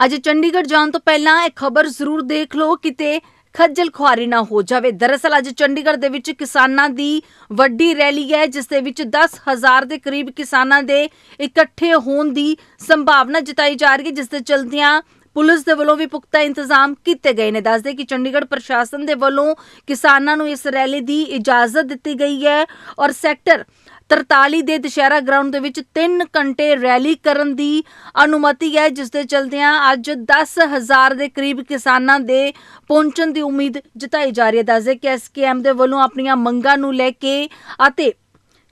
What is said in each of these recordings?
ਅੱਜ ਚੰਡੀਗੜ੍ਹ ਜਾਣ ਤੋਂ ਪਹਿਲਾਂ ਇਹ ਖਬਰ ਜ਼ਰੂਰ ਦੇਖ ਲਓ ਕਿਤੇ ਖੱਜਲ ਖੁਆਰੀ ਨਾ ਹੋ ਜਾਵੇ। ਦਰਅਸਲ ਅੱਜ ਚੰਡੀਗੜ੍ਹ ਦੇ ਵਿੱਚ ਕਿਸਾਨਾਂ ਦੀ ਵੱਡੀ ਰੈਲੀ ਹੈ, ਜਿਸ ਦੇ ਵਿੱਚ 10000 ਦੇ ਕਰੀਬ ਕਿਸਾਨਾਂ ਦੇ ਇਕੱਠੇ ਹੋਣ ਦੀ ਸੰਭਾਵਨਾ ਜਤਾਈ ਜਾ ਰਹੀ ਹੈ, ਜਿਸ ਦੇ ਚਲਦਿਆਂ ਪੁਲਿਸ ਦੇ ਵੱਲੋਂ ਵੀ ਪੁਖਤਾ ਇੰਤਜ਼ਾਮ ਕੀਤੇ ਗਏ ਨੇ। ਦੱਸਦੇ ਕਿ ਚੰਡੀਗੜ੍ਹ ਪ੍ਰਸ਼ਾਸਨ ਦੇ ਵੱਲੋਂ ਕਿਸਾਨਾਂ ਨੂੰ ਇਸ ਰੈਲੀ ਦੀ ਇਜਾਜ਼ਤ ਦਿੱਤੀ ਗਈ ਹੈ ਔਰ ਸੈਕਟਰ 43 ਦੇ ਦੁਸ਼ਹਿਰਾ ਗਰਾਊਂਡ ਦੇ ਵਿੱਚ 3 ਘੰਟੇ ਰੈਲੀ ਕਰਨ ਦੀ ਅਨੁਮਤੀ ਹੈ, ਜਿਸ ਦੇ ਚਲਦਿਆਂ ਅੱਜ 10000 ਦੇ ਕਰੀਬ ਕਿਸਾਨਾਂ ਦੇ ਪਹੁੰਚਣ ਦੀ ਉਮੀਦ ਜਤਾਈ ਜਾ ਰਹੀ ਹੈ। ਦੱਸਦੇ ਕਿ ਐਸਕੇਐਮ ਦੇ ਵੱਲੋਂ ਆਪਣੀਆਂ ਮੰਗਾਂ ਨੂੰ ਲੈ ਕੇ ਅਤੇ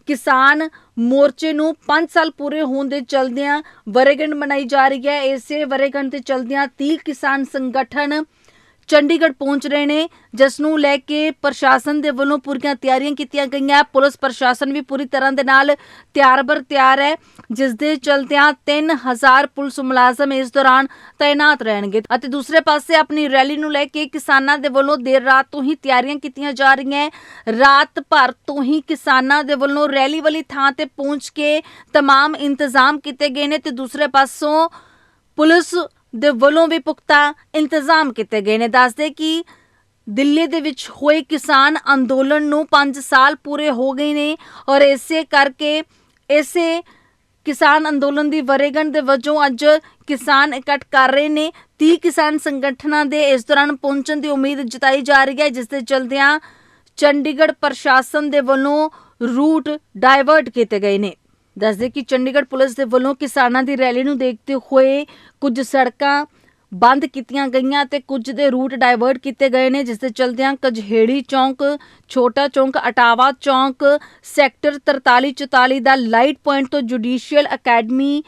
ਕਿਸਾਨ ਮੋਰਚੇ ਨੂੰ 5 ਸਾਲ ਪੂਰੇ ਹੋਣ ਦੇ ਚਲਦਿਆਂ ਵਰੇਗੰਢ ਮਨਾਈ ਜਾ ਰਹੀ ਹੈ। ਇਸੇ ਵਰੇਗੰਢ ਤੇ ਚਲਦਿਆਂ 30 ਕਿਸਾਨ ਸੰਗਠਨ ਚੰਡੀਗੜ੍ਹ ਪਹੁੰਚ ਰਹੇ ਨੇ ਜਿਸ ਨੂੰ ਲੈ ਕੇ ਪ੍ਰਸ਼ਾਸਨ ਦੇ ਵੱਲੋਂ ਪੂਰੀਆਂ ਤਿਆਰੀਆਂ ਕੀਤੀਆਂ ਗਈਆਂ ਪੁਲਿਸ ਪ੍ਰਸ਼ਾਸਨ ਵੀ ਪੂਰੀ ਤਰ੍ਹਾਂ ਦੇ ਨਾਲ ਤਿਆਰ ਬਰ ਤਿਆਰ ਹੈ ਜਿਸ ਦੇ ਚਲਦਿਆਂ 3000 ਪੁਲਿਸ ਮੁਲਾਜ਼ਮ ਇਸ ਦੌਰਾਨ ਤਾਇਨਾਤ ਰਹਿਣਗੇ ਅਤੇ ਦੂਸਰੇ ਪਾਸੇ ਆਪਣੀ ਰੈਲੀ ਨੂੰ ਲੈ ਕੇ ਕਿਸਾਨਾਂ ਦੇ ਵੱਲੋਂ ਦੇਰ ਰਾਤ ਤੋਂ ਹੀ ਤਿਆਰੀਆਂ ਕੀਤੀਆਂ ਜਾ ਰਹੀਆਂ ਹੈ। ਰਾਤ ਭਰ ਤੋਂ ਹੀ ਕਿਸਾਨਾਂ ਦੇ ਵੱਲੋਂ ਰੈਲੀ ਵਾਲੀ ਥਾਂ ਤੇ ਪਹੁੰਚ ਕੇ तमाम ਇੰਤਜ਼ਾਮ ਕੀਤੇ ਗਏ ਨੇ ਤੇ ਦੂਸਰੇ ਪਾਸੋਂ ਪੁਲਿਸ ਦੇ ਵੱਲੋਂ ਵੀ ਪੁਖਤਾ ਇੰਤਜ਼ਾਮ ਕੀਤੇ ਗਏ ਨੇ। ਦੱਸਦੇ ਕਿ ਦਿੱਲੀ ਦੇ ਵਿੱਚ ਹੋਏ ਕਿਸਾਨ ਅੰਦੋਲਨ ਨੂੰ 5 ਸਾਲ ਪੂਰੇ ਹੋ ਗਏ ਨੇ ਔਰ ਇਸੇ ਕਰਕੇ ਇਸੇ ਕਿਸਾਨ ਅੰਦੋਲਨ ਦੀ ਵਰੇਗੰਢ ਦੇ ਵਜੋਂ ਅੱਜ ਕਿਸਾਨ ਇਕੱਠ ਕਰ ਰਹੇ ਨੇ। 30 ਕਿਸਾਨ ਸੰਗਠਨਾਂ ਦੇ ਇਸ ਦੌਰਾਨ ਪਹੁੰਚਣ ਦੀ ਉਮੀਦ ਜਤਾਈ ਜਾ ਰਹੀ ਹੈ, ਜਿਸ ਦੇ ਚਲਦਿਆਂ ਚੰਡੀਗੜ੍ਹ ਪ੍ਰਸ਼ਾਸਨ ਦੇ ਵੱਲੋਂ ਰੂਟ ਡਾਇਵਰਟ ਕੀਤੇ ਗਏ ਨੇ। ਦੱਸਦੇ ਕਿ ਚੰਡੀਗੜ੍ਹ ਪੁਲਿਸ ਦੇ ਵੱਲੋਂ ਕਿਸਾਨਾਂ ਦੀ ਰੈਲੀ ਨੂੰ ਦੇਖਦੇ ਹੋਏ ਕੁਝ ਸੜਕਾਂ ਬੰਦ ਕੀਤੀਆਂ ਗਈਆਂ ਤੇ ਕੁਝ ਦੇ ਰੂਟ ਡਾਇਵਰਟ ਕੀਤੇ ਗਏ ਨੇ, ਜਿਸ ਦੇ ਚਲਦਿਆਂ ਕਜਹੇੜੀ ਚੌਂਕ, ਛੋਟਾ ਚੌਂਕ, ਅਟਾਵਾ ਚੌਂਕ, ਸੈਕਟਰ 43 44 ਦਾ ਲਾਈਟ ਪੁਆਇੰਟ ਤੋਂ ਜੁਡੀਸ਼ੀਅਲ ਅਕੈਡਮੀ,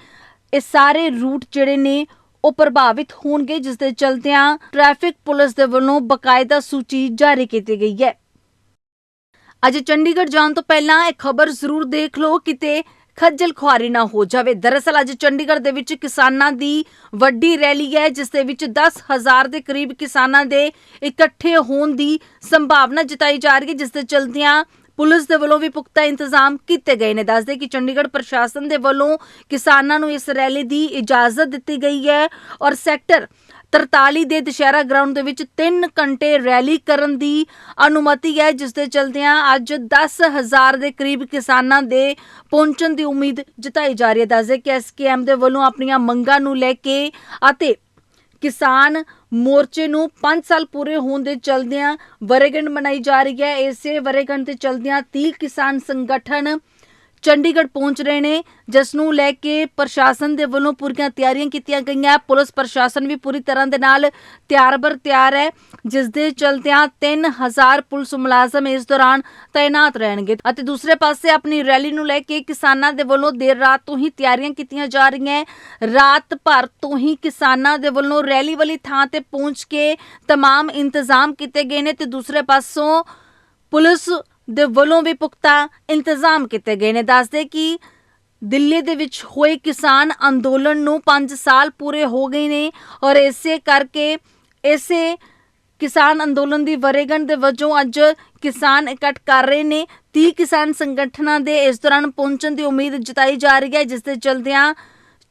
ਇਹ ਸਾਰੇ ਰੂਟ ਜਿਹੜੇ ਨੇ ਉਹ ਪ੍ਰਭਾਵਿਤ ਹੋਣਗੇ, ਜਿਸ ਦੇ ਚਲਦਿਆਂ ਟ੍ਰੈਫਿਕ ਪੁਲਿਸ ਦੇ ਵੱਲੋਂ ਬਕਾਇਦਾ ਸੂਚੀ ਜਾਰੀ ਕੀਤੀ ਗਈ ਹੈ। ਅੱਜ ਚੰਡੀਗੜ੍ਹ ਜਾਣ ਤੋਂ ਪਹਿਲਾਂ ਇਹ ਖਬਰ ਜ਼ਰੂਰ ਦੇਖ ਲਓ ਕਿਤੇ ਖੱਜਲ ਖੁਆਰੀ ਨਾ ਹੋ ਜਾਵੇ। ਦਰਅਸਲ ਅੱਜ ਚੰਡੀਗੜ੍ਹ ਦੇ ਵਿੱਚ ਕਿਸਾਨਾਂ ਦੀ ਵੱਡੀ ਰੈਲੀ ਹੈ, ਜਿਸ ਦੇ ਵਿੱਚ 10000 ਦੇ ਕਰੀਬ ਕਿਸਾਨਾਂ ਦੇ ਇਕੱਠੇ ਹੋਣ ਦੀ ਸੰਭਾਵਨਾ ਜਤਾਈ ਜਾ ਰਹੀ ਹੈ, ਜਿਸ ਦੇ ਚਲਦਿਆਂ ਪੁਲਿਸ ਦੇ ਵੱਲੋਂ ਵੀ ਪੁਖਤਾ ਇੰਤਜ਼ਾਮ ਕੀਤੇ ਗਏ ਨੇ। ਦੱਸਦੇ ਕਿ ਚੰਡੀਗੜ੍ਹ ਪ੍ਰਸ਼ਾਸਨ ਦੇ ਵੱਲੋਂ ਕਿਸਾਨਾਂ ਨੂੰ ਇਸ ਰੈਲੀ ਦੀ ਇਜਾਜ਼ਤ ਦਿੱਤੀ ਗਈ ਹੈ ਔਰ ਸੈਕਟਰ 43 ਦੇ ਦੁਸ਼ਹਿਰਾ ਗਰਾਊਂਡ ਦੇ ਵਿੱਚ 3 ਘੰਟੇ ਰੈਲੀ ਕਰਨ ਦੀ ਅਨੁਮਤੀ ਹੈ, ਜਿਸ ਦੇ ਚਲਦਿਆਂ ਅੱਜ 10000 ਦੇ ਕਰੀਬ ਕਿਸਾਨਾਂ ਦੇ ਪਹੁੰਚਣ ਦੀ ਉਮੀਦ ਜਤਾਈ ਜਾ ਰਹੀ ਹੈ। ਦੱਸਦੇ ਕਿ ਐਸਕੇਐਮ ਦੇ ਵੱਲੋਂ ਆਪਣੀਆਂ ਮੰਗਾਂ ਨੂੰ ਲੈ ਕੇ ਅਤੇ ਕਿਸਾਨ ਮੋਰਚੇ ਨੂੰ 5 ਸਾਲ ਪੂਰੇ ਹੋਣ ਦੇ ਚਲਦਿਆਂ ਵਰੇਗੰਢ ਮਨਾਈ ਜਾ ਰਹੀ ਹੈ। ਇਸੇ ਵਰੇਗੰਢ ਤੇ ਚਲਦਿਆਂ 30 ਕਿਸਾਨ ਸੰਗਠਨ ਚੰਡੀਗੜ੍ਹ ਪਹੁੰਚ ਰਹੇ ਨੇ ਜਿਸ ਨੂੰ ਲੈ ਕੇ ਪ੍ਰਸ਼ਾਸਨ ਦੇ ਵੱਲੋਂ ਪੂਰੀਆਂ ਤਿਆਰੀਆਂ ਕੀਤੀਆਂ ਗਈਆਂ ਪੁਲਿਸ ਪ੍ਰਸ਼ਾਸਨ ਵੀ ਪੂਰੀ ਤਰ੍ਹਾਂ ਦੇ ਨਾਲ ਤਿਆਰ ਬਰ ਤਿਆਰ ਹੈ ਜਿਸ ਦੇ ਚਲਦਿਆਂ 3000 ਪੁਲਿਸ ਮੁਲਾਜ਼ਮ ਇਸ ਦੌਰਾਨ ਤਾਇਨਾਤ ਰਹਿਣਗੇ ਅਤੇ ਦੂਸਰੇ ਪਾਸੇ ਆਪਣੀ ਰੈਲੀ ਨੂੰ ਲੈ ਕੇ ਕਿਸਾਨਾਂ ਦੇ ਵੱਲੋਂ ਦੇਰ ਰਾਤ ਤੋਂ ਹੀ ਤਿਆਰੀਆਂ ਕੀਤੀਆਂ ਜਾ ਰਹੀਆਂ ਹੈ। ਰਾਤ ਭਰ ਤੋਂ ਹੀ ਕਿਸਾਨਾਂ ਦੇ ਵੱਲੋਂ ਰੈਲੀ ਵਾਲੀ ਥਾਂ ਤੇ ਪਹੁੰਚ ਕੇ तमाम ਇੰਤਜ਼ਾਮ ਕੀਤੇ ਗਏ ਨੇ ਤੇ ਦੂਸਰੇ ਪਾਸੋਂ ਪੁਲਿਸ ਦੇ ਵੱਲੋਂ ਵੀ ਪੁਖਤਾ ਇੰਤਜ਼ਾਮ ਕੀਤੇ ਗਏ ਨੇ। ਦੱਸਦੇ ਕਿ ਦਿੱਲੀ ਦੇ ਵਿੱਚ ਹੋਏ ਕਿਸਾਨ ਅੰਦੋਲਨ ਨੂੰ 5 ਸਾਲ ਪੂਰੇ ਹੋ ਗਏ ਨੇ ਔਰ ਇਸੇ ਕਰਕੇ ਇਸੇ ਕਿਸਾਨ ਅੰਦੋਲਨ ਦੀ ਵਰੇਗੰਢ ਦੇ ਵਜੋਂ ਅੱਜ ਕਿਸਾਨ ਇਕੱਠ ਕਰ ਰਹੇ ਨੇ। 30 ਕਿਸਾਨ ਸੰਗਠਨਾਂ ਦੇ ਇਸ ਦੌਰਾਨ ਪਹੁੰਚਣ ਦੀ ਉਮੀਦ ਜਤਾਈ ਜਾ ਰਹੀ ਹੈ, ਜਿਸ ਦੇ ਚਲਦਿਆਂ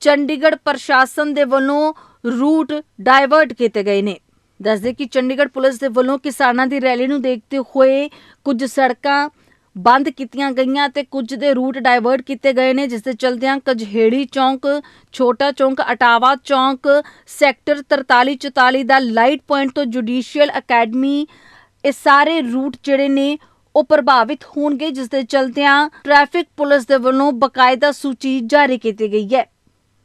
ਚੰਡੀਗੜ੍ਹ ਪ੍ਰਸ਼ਾਸਨ ਦੇ ਵੱਲੋਂ ਰੂਟ ਡਾਇਵਰਟ ਕੀਤੇ ਗਏ ਨੇ। ਦੱਸਦੇ ਕਿ ਚੰਡੀਗੜ੍ਹ ਪੁਲਿਸ ਦੇ ਵੱਲੋਂ ਕਿਸਾਨਾਂ ਦੀ ਰੈਲੀ ਨੂੰ ਦੇਖਦੇ ਹੋਏ ਕੁਝ ਸੜਕਾਂ ਬੰਦ ਕੀਤੀਆਂ ਗਈਆਂ ਤੇ ਕੁਝ ਦੇ ਰੂਟ ਡਾਇਵਰਟ ਕੀਤੇ ਗਏ ਨੇ, ਜਿਸ ਦੇ ਚਲਦਿਆਂ ਕਜਹੇੜੀ ਚੌਂਕ, ਛੋਟਾ ਚੌਂਕ, ਅਟਾਵਾ ਚੌਂਕ, ਸੈਕਟਰ 43 44 ਦਾ ਲਾਈਟ ਪੁਆਇੰਟ ਤੋਂ ਜੁਡੀਸ਼ੀਅਲ ਅਕੈਡਮੀ, ਇਹ ਸਾਰੇ ਰੂਟ ਜਿਹੜੇ ਨੇ ਉਹ ਪ੍ਰਭਾਵਿਤ ਹੋਣਗੇ, ਜਿਸ ਦੇ ਚਲਦਿਆਂ ਟ੍ਰੈਫਿਕ ਪੁਲਿਸ ਦੇ ਵੱਲੋਂ ਬਕਾਇਦਾ ਸੂਚੀ ਜਾਰੀ ਕੀਤੀ ਗਈ ਹੈ।